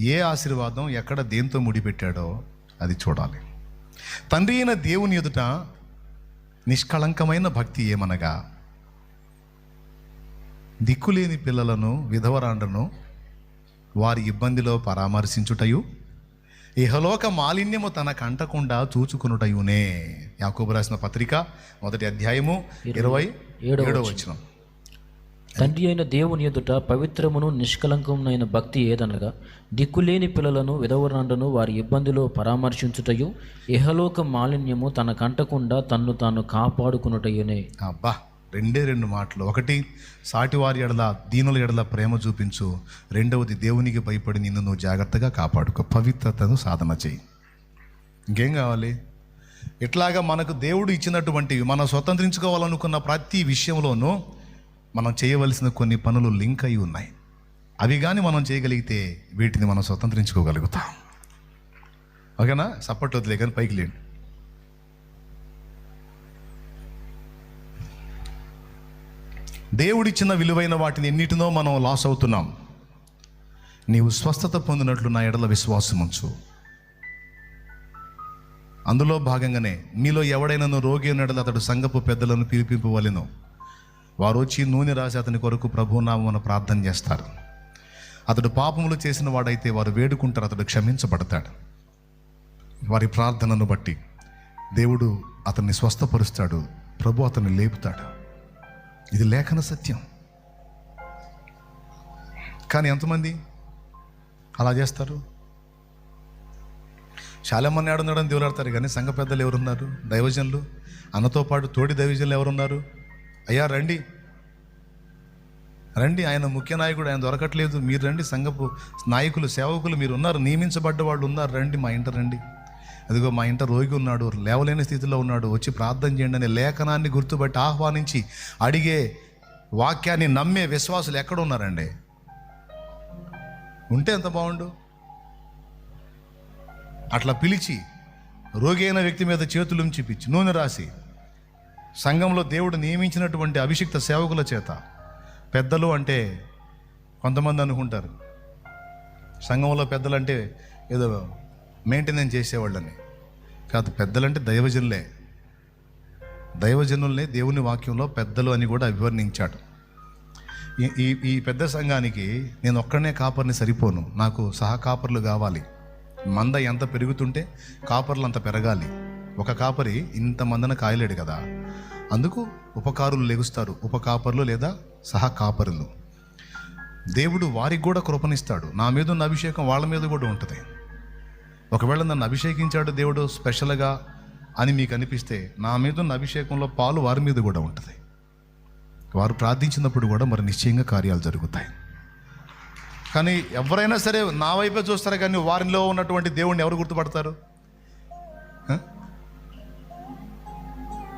ఏ ఆశీర్వాదం ఎక్కడ దేంతో ముడిపెట్టాడో అది చూడాలి. తండ్రి అయిన దేవుని ఎదుట నిష్కళంకమైన భక్తి ఏమనగా దిక్కులేని పిల్లలను విధవరాండ్రను వారి ఇబ్బందిలో పరామర్శించుటయు ఇహలోక మాలిన్యము తన కంటకుండా చూచుకునుటయునే. యాకోబు రాసిన పత్రిక మొదటి అధ్యాయము ఇరవై ఏడవ ఏడో వచనం. తండ్రి అయిన దేవుని ఎదుట పవిత్రమును నిష్కలంకమునైన భక్తి ఏదనగా దిక్కులేని పిల్లలను విధవరాండను వారి ఇబ్బందిలో పరామర్శించుటయు ఇహలోక మాలిన్యము తన కంటకుండా తన్ను తాను కాపాడుకునుటయునే. అబ్బా రెండే రెండు మాటలు. ఒకటి సాటివారి ఎడల దీనుల ఎడల ప్రేమ చూపించు. రెండవది దేవునికి భయపడి నిన్ను నువ్వు జాగ్రత్తగా కాపాడుకో. పవిత్రతను సాధన చేయి. ఇంకేం కావాలి? ఇట్లాగా మనకు దేవుడు ఇచ్చినటువంటివి మనం స్వతంత్రించుకోవాలనుకున్న ప్రతి విషయంలోనూ మనం చేయవలసిన కొన్ని పనులు లింక్ అయి ఉన్నాయి. అవి కానీ మనం చేయగలిగితే వీటిని మనం స్వతంత్రించుకోగలుగుతాం. ఓకేనా? సప్పట్ వదిలే కానీ పైకి లేండి. దేవుడిచ్చిన విలువైన వాటిని ఎన్నిటినో మనం లాస్ అవుతున్నాం. నీవు స్వస్థత పొందినట్లు నా ఎడల విశ్వాసం ఉంచు. అందులో భాగంగానే నీలో ఎవడైనా రోగి ఉన్నట్లు అతడు సంగపు పెద్దలను పిలిపింపవలెను. వారు వచ్చి నూనె రాసి అతని కొరకు ప్రభునామమున ప్రార్థన చేస్తారు. అతడు పాపములు చేసిన వాడైతే వారు వేడుకుంటారు అతడు క్షమించబడతాడు. వారి ప్రార్థనను బట్టి దేవుడు అతన్ని స్వస్థపరుస్తాడు ప్రభు అతన్ని లేపుతాడు. ఇది లేఖన సత్యం. కానీ ఎంతమంది అలా చేస్తారు? చాలా మంది ఆడున్నాడని దేవులాడతారు కానీ సంఘ పెద్దలు ఎవరున్నారు? దైవజనులు? అన్నతో పాటు తోటి దైవజనులు ఎవరున్నారు? అయ్యా రండి. రండి ఆయన ముఖ్య నాయకుడు ఆయన దొరకట్లేదు. మీరు రండి సంఘపు నాయకులు సేవకులు మీరు ఉన్నారు నియమించబడ్డ వాళ్ళు ఉన్నారు. రండి మా ఇంట రండి. అదిగో మా ఇంట రోగి ఉన్నాడు లేవలేని స్థితిలో ఉన్నాడు. వచ్చి ప్రార్థన చేయండి అనే లేఖనాన్ని గుర్తుపట్టి ఆహ్వానించి అడిగే వాక్యాన్ని నమ్మే విశ్వాసులు ఎక్కడ ఉన్నారండి? ఉంటే ఎంత బాగుండు? అట్లా పిలిచి రోగి అయిన వ్యక్తి మీద చేతులు పిచ్చి నూనె రాసి సంఘంలో దేవుడు నియమించినటువంటి అభిషిక్త సేవకుల చేత పెద్దలు అంటే కొంతమంది అనుకుంటారు. సంఘంలో పెద్దలు అంటే ఏదో మెయింటెనెన్స్ చేసేవాళ్ళని. కాదు పెద్దలంటే దైవజనులే. దైవజనుల్ని దేవుని వాక్యంలో పెద్దలు అని కూడా అభివర్ణించాడు. ఈ ఈ పెద్ద సంఘానికి నేను ఒక్కడనే కాపర్ని సరిపోను. నాకు సహకాపర్లు కావాలి. మంద ఎంత పెరుగుతుంటే కాపర్లు అంత పెరగాలి. ఒక కాపరి ఇంత కాయలేడు కదా. అందుకు ఉపకారులు లెగుస్తారు ఉపకాపరులు లేదా సహకాపరులు. దేవుడు వారికి కూడా కృపనిస్తాడు. నా మీద ఉన్న అభిషేకం వాళ్ళ మీద కూడా ఉంటుంది. ఒకవేళ నన్ను అభిషేకించాడు దేవుడు స్పెషల్గా అని మీకు అనిపిస్తే నా మీద ఉన్న అభిషేకంలో పాలు వారి మీద కూడా ఉంటుంది. వారు ప్రార్థించినప్పుడు కూడా మరి నిశ్చయంగా కార్యాలు జరుగుతాయి. కానీ ఎవరైనా సరే నా వైపే చూస్తారు కానీ వారిలో ఉన్నటువంటి దేవుణ్ణి ఎవరు గుర్తుపడతారు?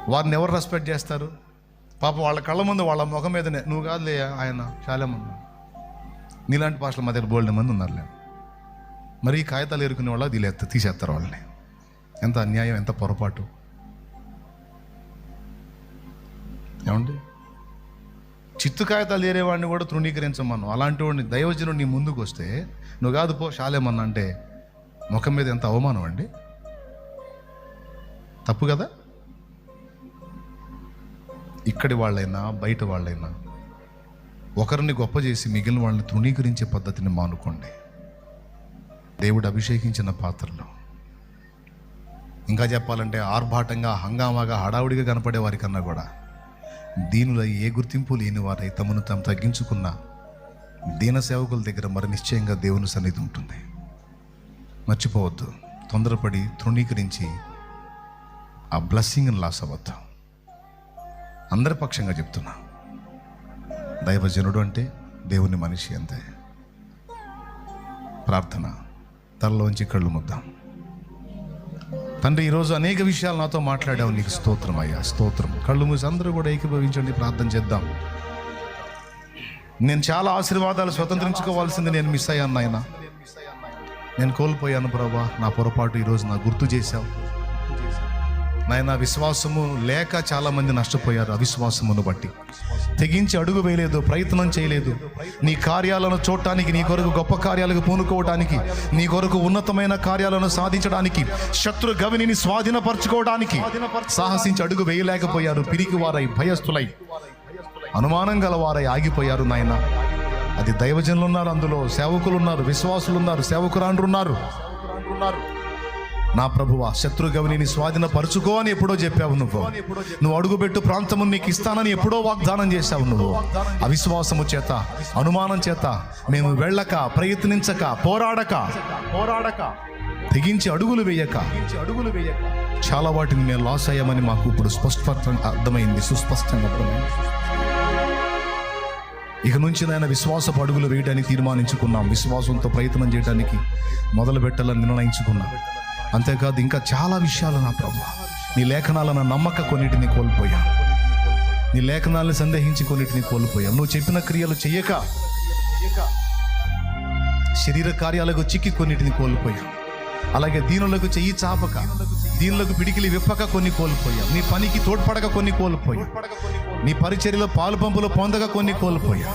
వారిని ఎవరు రెస్పెక్ట్ చేస్తారు? పాపం వాళ్ళ కళ్ళ ముందు వాళ్ళ ముఖం మీదనే. నువ్వు కాదులే ఆయన చాలామంది నీలాంటి భాషలు మా దగ్గర బోల్డ్ మంది ఉన్నారులే. మరి ఈ కాగితాలు ఎరుకునే వాళ్ళు దీని తీసేస్తారు వాళ్ళని. ఎంత అన్యాయం ఎంత పొరపాటు. ఏమండి? చిత్తు కాగితాలు ఏరేవాడిని కూడా తృణీకరించమను. అలాంటి వాడిని దైవజనుడు నీ ముందుకు వస్తే నువ్వు కాదు పో శాలేమన్నా అంటే ముఖం మీద ఎంత అవమానం అండి? తప్పు కదా? ఇక్కడి వాళ్ళైనా బయట వాళ్ళైనా ఒకరిని గొప్ప చేసి మిగిలిన వాళ్ళని తృణీకరించే పద్ధతిని మానుకోండి. దేవుడు అభిషేకించిన పాత్రలో. ఇంకా చెప్పాలంటే ఆర్భాటంగా హంగామాగా హడావుడిగా కనపడే వారికన్నా కూడా దీనిలో ఏ గుర్తింపు లేని వారై తమను తాము తగ్గించుకున్న దీన సేవకుల దగ్గర మరి నిశ్చయంగా దేవుని సన్నిధి ఉంటుంది. మర్చిపోవద్దు. తొందరపడి తృణీకరించి ఆ బ్లెస్సింగ్ని లాస్ అవ్వద్దు అందరి పక్షంగా చెప్తున్నా. దైవజనుడు అంటే దేవుని మనిషి అంతే. ప్రార్థన. తలలోంచి కళ్ళు ముద్దాం. తండ్రి ఈరోజు అనేక విషయాలు నాతో మాట్లాడావు. నీకు స్తోత్రం అయ్యా స్తోత్రం. కళ్ళు మూసి అందరూ కూడా ఏకీభవించండి ప్రార్థన చేద్దాం. నేను చాలా ఆశీర్వాదాలు స్వతంత్రించుకోవాల్సింది నేను మిస్ అయ్యాను నాయన. నేను కోల్పోయాను ప్రభా నా పొరపాటు ఈరోజు నా గుర్తు చేశావు. నాయన విశ్వాసము లేక చాలామంది నష్టపోయారు అవిశ్వాసమును బట్టి. తెగించి అడుగు వేయలేదు ప్రయత్నం చేయలేదు. నీ కార్యాలను చూడటానికి నీ కొరకు గొప్ప కార్యాలకు పూనుకోవటానికి నీ కొరకు ఉన్నతమైన కార్యాలను సాధించడానికి శత్రు గవిని స్వాధీనపరచుకోవడానికి సాహసించి అడుగు వేయలేకపోయారు. పిరికి వారై భయస్థులై అనుమానం గలవారై ఆగిపోయారు నాయన. అది దైవజనులు ఉన్నారు అందులో సేవకులు ఉన్నారు విశ్వాసులు ఉన్నారు సేవకురాండ్రు ఉన్నారు నా ప్రభువా శత్రుగవిని స్వాధీనపరచుకో అని ఎప్పుడో చెప్పావు నువ్వు. నువ్వు అడుగుబెట్టు ప్రాంతము నీకు ఇస్తానని ఎప్పుడో వాగ్దానం చేశావు నువ్వు. అవిశ్వాసము చేత అనుమానం చేత మేము వెళ్ళక ప్రయత్నించక పోరాడక పోరాడక తెగించి అడుగులు వేయక అడుగులు వేయక చాలా వాటిని మేము లాస్ అయ్యామని మాకు ఇప్పుడు స్పష్టంగా అర్థమైంది సుస్పష్టంగా అర్థమైంది. ఇక నుంచి నాయన విశ్వాసపు అడుగులు వేయడానికి తీర్మానించుకున్నాం విశ్వాసంతో ప్రయత్నం చేయడానికి మొదలు పెట్టాలని నిర్ణయించుకున్నాం. అంతేకాదు ఇంకా చాలా విషయాలు నా ప్రభు. నీ లేఖనాలను నమ్మక కొన్నిటిని కోల్పోయాను నీ లేఖనాలను సందేహించి కొన్నిటిని కోల్పోయాం. నువ్వు చెప్పిన క్రియలు చెయ్యక శరీర కార్యాలకు చిక్కి కొన్నిటిని కోల్పోయాం. అలాగే దీనులకు చెయ్యి చాపక దీనులకు పిడికిలి విప్పక కొన్ని కోల్పోయాం. నీ పనికి తోడ్పడక కొన్ని కోల్పోయాం. నీ పరిచర్యలో పాలు పంపులు పొందక కొన్ని కోల్పోయాం.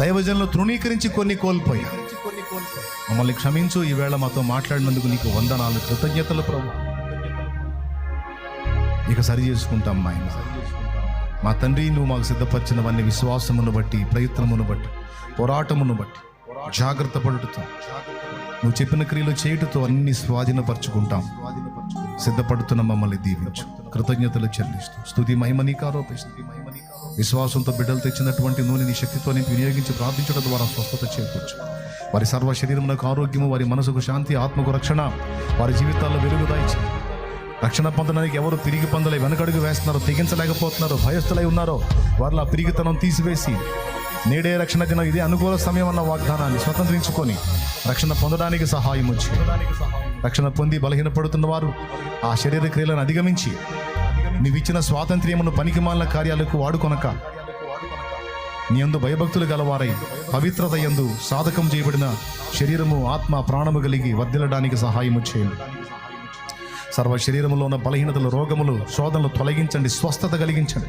దైవజనులు తృణీకరించి కొన్ని కోల్పోయాం. మమ్మల్ని క్షమించు ఈవేళ మాతో మాట్లాడినందుకు నీకు వందనాలు కృతజ్ఞతలు ప్రభు. ఇక సరి చేసుకుంటాం ఆయన. మా తండ్రి నువ్వు మాకు సిద్ధపరిచినవన్నీ విశ్వాసమును బట్టి ప్రయత్నమును బట్టి పోరాటమును బట్టి జాగ్రత్త పడుటతో నువ్వు చెప్పిన క్రియలు చేయుటతో అన్ని స్వాధీనపరచుకుంటాం. సిద్ధపడుతున్న మమ్మల్ని దీవించు. కృతజ్ఞతలు చెల్లిస్తూ స్థుతి మహిమ నీకు విశ్వాసంతో బిడ్డలు తెచ్చినటువంటి నూనె నీ శక్తితో నీకు వినియోగించి ప్రార్థించడం ద్వారా స్వస్థత చేకూర్చు. వారి సర్వ శరీరమునకు ఆరోగ్యము వారి మనసుకు శాంతి ఆత్మకు రక్షణ వారి జీవితాల్లో వెలుగు దాయిచి. రక్షణ పొందడానికి ఎవరు తిరిగి పొందలే వెనకడుగు వేస్తున్నారో తెగించలేకపోతున్నారో భయస్థులై ఉన్నారో వారిలో ఆ పిరిగితనం తీసివేసి నేడే రక్షణ దినం. ఇదే అనుకూల సమయం అన్న వాగ్దానాన్ని స్వతంత్రించుకొని రక్షణ పొందడానికి సహాయం వచ్చి రక్షణ పొంది బలహీనపడుతున్న వారు ఆ శరీర క్రియలను అధిగమించి నీవిచ్చిన స్వాతంత్ర్యమును పనికిమాలిన కార్యాలకు వాడుకొనక నీ యందు భయభక్తులు గలవారై పవిత్రత యందు సాధకం చేయబడిన శరీరము ఆత్మ ప్రాణము కలిగి వర్ధిల్లడానికి సహాయము చేయండి. సర్వ శరీరములో ఉన్న బలహీనతలు రోగములు శోధనలు తొలగించండి స్వస్థత కలిగించండి.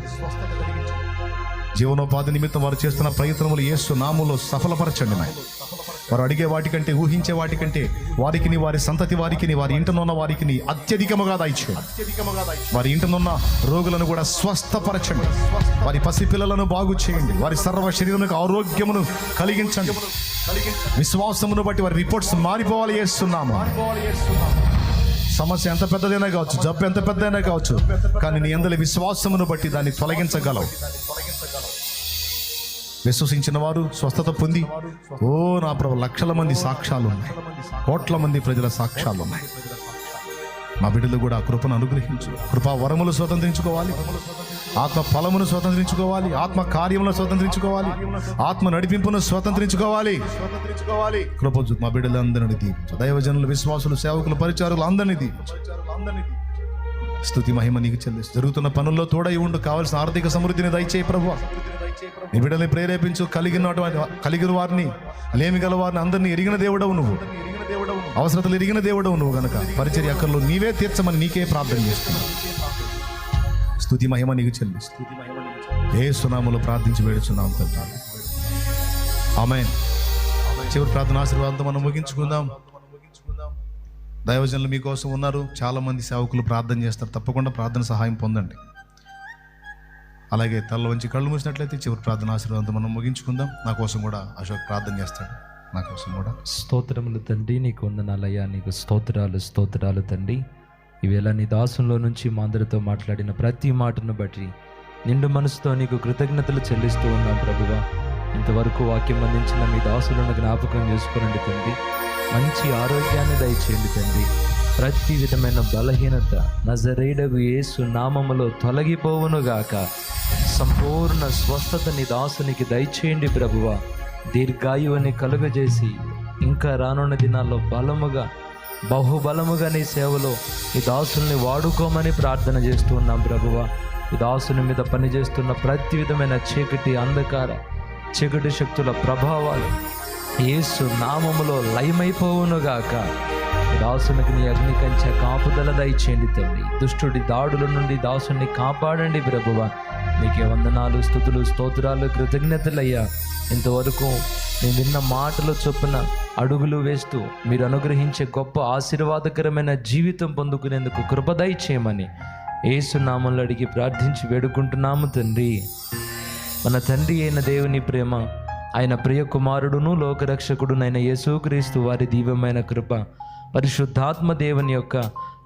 జీవనోపాధి నిమిత్తం వారు చేస్తున్న ప్రయత్నములు యేసు నాములో సఫలపరచండి నాయన. వారు అడిగే వాటికంటే ఊహించే వాటికంటే వారికి వారి సంతతి వారికి వారి ఇంటనున్న వారికి అత్యధికముగా దాయిచు వారి ఇంటనున్న రోగులను కూడా స్వస్థపరచండి. వారి పసిపిల్లలను బాగు చేయండి. వారి సర్వ శరీరానికి ఆరోగ్యమును కలిగించండి. విశ్వాసమును బట్టి వారి రిపోర్ట్స్ మారిపోవాలి చేస్తున్నాము సమస్య ఎంత పెద్దదైనా కావచ్చు జబ్బు ఎంత పెద్దదైనా కావచ్చు కానీ నీ అందరి విశ్వాసమును బట్టి దాన్ని తొలగించగలవు. విశ్వసించిన వారు స్వస్థత పొంది. ఓ నా ప్రభు లక్షల మంది సాక్ష్యాలు ఉన్నాయి. కోట్ల మంది ప్రజల సాక్ష్యాలు ఉన్నాయి. మా బిడ్డలు కూడా కృపను అనుగ్రహించు. కృపా వరములు స్వతంత్రించుకోవాలి. ఆత్మ ఫలమును స్వతంత్రించుకోవాలి. ఆత్మ కార్యములను స్వతంత్రించుకోవాలి. ఆత్మ నడిపింపును స్వతంత్రించుకోవాలి. స్వతంత్రించుకోవాలి కృప మా బిడ్డలందరినీ దీవించు. దైవజనులు విశ్వాసులు సేవకులు పరిచారులు అందరినీ దీవించు. స్థుతి మహిమ నీకు చెల్లిస్తు జరుగుతున్న పనుల్లో తోడై ఉండు. కావలసిన ఆర్థిక సమృద్ధిని దయచేయి ప్రభు నీ బిడ్డల్ని ప్రేరేపించు. కలిగినటువంటి కలిగిన వారిని లేమి గల వారిని అందరినీ ఎరిగిన దేవుడవు నువ్వు. అవసరతలు ఎరిగిన దేవుడవు నువ్వు గనక. పరిచర్య అక్కర్లో నీవే తీర్చమని నీకే ప్రార్థన చేస్తున్నావు స్తుతి మహిమ నీకు చెల్లిస్తు ఏ సునాములు ప్రార్థించి వేడుచున్నాం తండ్రి. ఆమె చివరి ప్రార్థన ఆశీర్వాదంతో మనం ముగించుకుందాం. దైవజనులు మీకోసం ఉన్నారు. చాలా మంది సేవకులు ప్రార్థన చేస్తారు. తప్పకుండా ప్రార్థన సహాయం పొందండి. అలాగే తల్ల వంచి కళ్ళు మూసినట్లయితే చివరి ప్రార్థన ఆశీర్వాదంతో మనం ముగించుకుందాం. నా కోసం కూడా అశోక్ ప్రార్థన చేస్తాడు. నా కోసం కూడా. స్తోత్రములు తండ్రి నీకు వందనాలయ్యా. నీకు స్తోత్రాలు స్తోత్రాలు తండ్రి. ఈవేళ నీ దాసంలో నుంచి మా అందరితో మాట్లాడిన ప్రతి మాటను బట్టి నిండు మనసుతో నీకు కృతజ్ఞతలు చెల్లిస్తూ ఉన్నాం ప్రభువా. ఇంతవరకు వాక్యం అందించిన మీ దాసులను జ్ఞాపకం చేసుకోనండి తండ్రి. మంచి ఆరోగ్యాన్ని దయచేయండి తండ్రి. ప్రతి విధమైన బలహీనత నజరేడగు యేసు నామములో తొలగిపోవునుగాక. సంపూర్ణ స్వస్థత నీ దాసునికి దయచేయండి ప్రభువ. దీర్ఘాయువుని కలుగజేసి ఇంకా రానున్న దినాల్లో బలముగా బహుబలముగా నీ సేవలో ఈ దాసుల్ని వాడుకోమని ప్రార్థన చేస్తూ ఉన్నాం ప్రభువ. ఈ దాసుని మీద పనిచేస్తున్న ప్రతి విధమైన చీకటి అంధకార చీకటి శక్తుల ప్రభావాలు యేసు నామములో లయమైపోవునుగాక. గాక దాసునికి నీ అగ్ని కంచె కాపుదల దయచేయండి తండ్రి దుష్టుడి దాడుల నుండి దాసుని కాపాడండి ప్రభువ. నీకే వందనాలు స్థుతులు స్తోత్రాలు కృతజ్ఞతలయ్యా. ఇంతవరకు నేను విన్న మాటలు చొప్పున అడుగులు వేస్తూ మీరు అనుగ్రహించే గొప్ప ఆశీర్వాదకరమైన జీవితం పొందుకునేందుకు కృపదయ చేయమని ఏసునామంలో అడిగి ప్రార్థించి వేడుకుంటున్నాము తండ్రి. మన తండ్రి అయిన దేవుని ప్రేమ ఆయన ప్రియ కుమారుడును లోకరక్షకుడునైన యేసుక్రీస్తు వారి దీవమైన కృప పరిశుద్ధాత్మ దేవుని యొక్క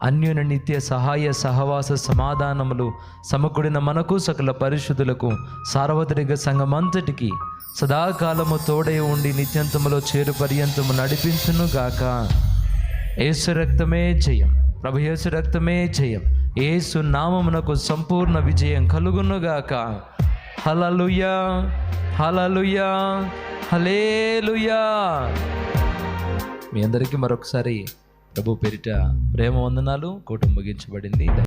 అన్యున నిత్య సహాయ సహవాస సమాధానములు సమకూడిన మనకు సకల పరిశుద్ధులకు సార్వత్రిక సంఘమంతటికి సదాకాలము తోడై ఉండి నిత్యంతములో చేరు పర్యంతము నడిపించును గాక. ఏసు రక్తమే జయం. ప్రభు యేసు రక్తమే జయం. ఏసు నామమునకు సంపూర్ణ విజయం కలుగునుగాక హలలుయా హలలుయా హలేలుయా మీ అందరికీ మరొకసారి ప్రభు పేరిట ప్రేమ వందనాలు. కూటం ముగించబడింది.